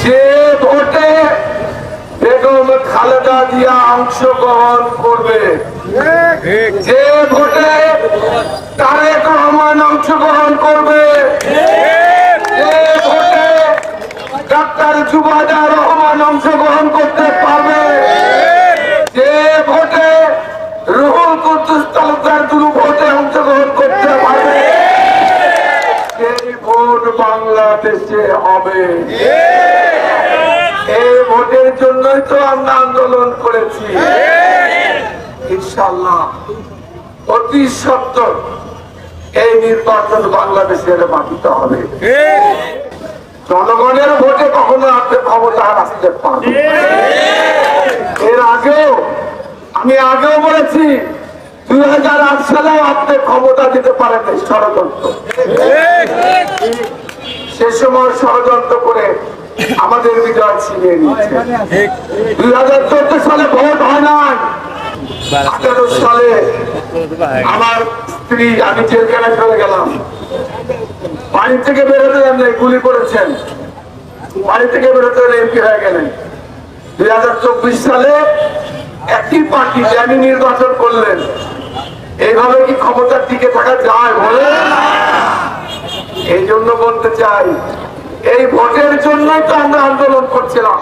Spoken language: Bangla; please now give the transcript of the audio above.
যে ভোটে বেগম খালেদা জিয়া অংশগ্রহণ করবে। যে ভোটে তারেক রহমান অংশগ্রহণ করবে। যে ভোটে ডাক্তার জুবাদা রহমান অংশগ্রহণ করতে পারবে। বাংলাদেশে হবে। এই ভোটের জন্যই তো আমরা আন্দোলন করেছি। ইনশাল্লাহ অতি সত্তর এই নির্বাচন বাংলাদেশের মাটিতে হবে। জনগণের ভোটে কখনো আপনি ক্ষমতা আসতে পারবেন না। এর আগেও আমি আগেও বলেছি দুই হাজার আট সালেও আপনি ক্ষমতা দিতে পারেন ষড়যন্ত্র। সে সময় ষড়যন্ত্র করে আমাদের বিজয় ছিনিয়ে নিয়েছে। দুই হাজার চোদ্দ সালে ভোট হয় না আঠারো সালে আমার স্ত্রী, আমি জেলখানায় চলে গেলাম। বাড়ি থেকে বেরোতে আপনি গুলি করেছেন। বাড়ি থেকে বেরোতে গেলে এমপি হয়ে গেলেন। দুই হাজার চব্বিশ সালে একই পার্টি জানি নির্বাচন করলেন। এইভাবে কি ক্ষমতার টিকে থাকা যায় বলে? জন্য বলতে চাই এই ভোটের জন্যই তো আমরা আন্দোলন করছিলাম।